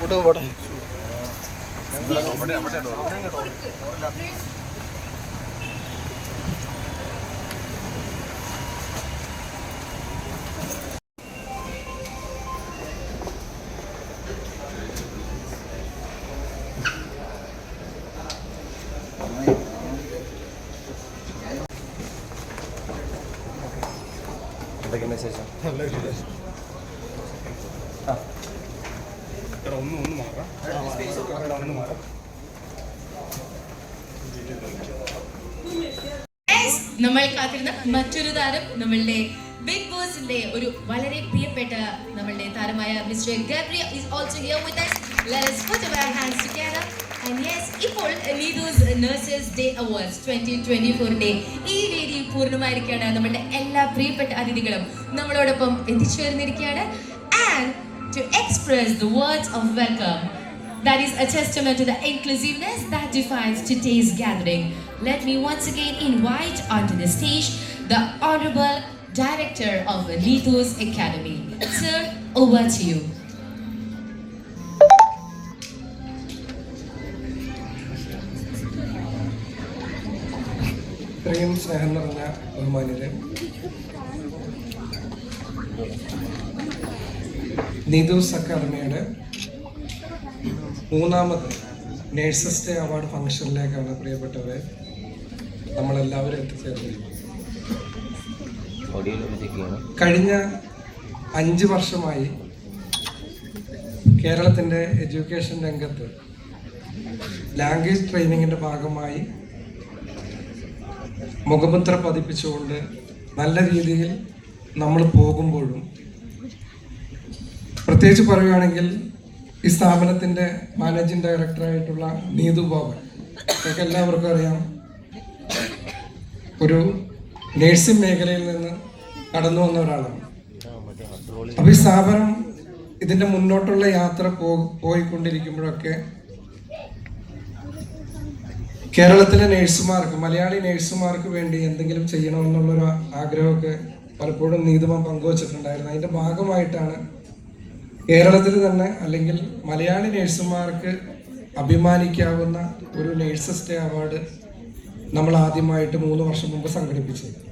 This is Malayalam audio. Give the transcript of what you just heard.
അങ്ങോട്ട് പോട്ടെ എന്തൊക്കെയാണ് വിശേഷം ഒന്ന് ഒന്ന് മാറാം ഒന്ന് മാറാം നമ്മൾ കാത്തിരുന്ന മറ്റൊരു താരം നമ്മളുടെ ബിഗ് ബോസിന്റെ ഒരു വളരെ പ്രിയപ്പെട്ട നമ്മളുടെ താരമായ mister ഗാബ്രിയ is also here with us. Let us put our hands together. And yes, ഇപ്പോൾ leaders nurses day awards twenty twenty ഫോറിന്റെ ഈ വേദി പൂർണമായിരിക്കുകയാണ് നമ്മളുടെ എല്ലാ പ്രിയപ്പെട്ട അതിഥികളും നമ്മളോടൊപ്പം എത്തിച്ചേർന്നിരിക്കുകയാണ് and To express the words of welcome That is a testament to the inclusiveness that defines today's gathering. Let me once again invite onto the stage the Honorable Director of Lithos Academy. Sir, over to you. ഇത്രയും സ്നേഹം നിറഞ്ഞ ബഹുമാനിതരെ നീതൂസ് അക്കാദമിയുടെ മൂന്നാമത് നേഴ്സസ് ഡേ അവാർഡ് ഫംഗ്ഷനിലേക്കാണ് പ്രിയപ്പെട്ടവരെ നമ്മളെല്ലാവരും എത്തിച്ചേർന്നിരിക്കുന്നത് കഴിഞ്ഞ അഞ്ച് വർഷമായി കേരളത്തിന്റെ എഡ്യൂക്കേഷൻ രംഗത്ത് ലാംഗ്വേജ് ട്രെയിനിങ്ങിന്റെ ഭാഗമായി മുഖമുദ്ര പതിപ്പിച്ചുകൊണ്ട് നല്ല രീതിയിൽ നമ്മൾ പോകുമ്പോഴും പ്രത്യേകിച്ച് പറയുകയാണെങ്കിൽ ഈ സ്ഥാപനത്തിന്റെ മാനേജിംഗ് ഡയറക്ടറായിട്ടുള്ള നീതു ബാബൻ ഒക്കെ എല്ലാവർക്കും അറിയാം. ഒരു നേഴ്സിംഗ് മേഖലയിൽ നിന്ന് കടന്നു വന്ന ഒരാളാണ്. അപ്പോൾ ഈ സ്ഥാപനം ഇതിന്റെ മുന്നോട്ടുള്ള യാത്ര പോ പോയിക്കൊണ്ടിരിക്കുമ്പോഴൊക്കെ കേരളത്തിലെ നേഴ്സുമാർക്ക് മലയാളി നേഴ്സുമാർക്ക് വേണ്ടി എന്തെങ്കിലും ചെയ്യണമെന്നുള്ളൊരു ആഗ്രഹമൊക്കെ പലപ്പോഴും നീതുമാൻ പങ്കുവച്ചിട്ടുണ്ടായിരുന്നു. അതിന്റെ ഭാഗമായിട്ടാണ് കേരളത്തിൽ തന്നെ അല്ലെങ്കിൽ മലയാളി നേഴ്സുമാർക്ക് അഭിമാനിക്കാവുന്ന ഒരു നേഴ്സസ് ഡേ അവാർഡ് നമ്മൾ ആദ്യമായിട്ട് മൂന്ന് വർഷം മുമ്പ് സംഘടിപ്പിച്ചത്.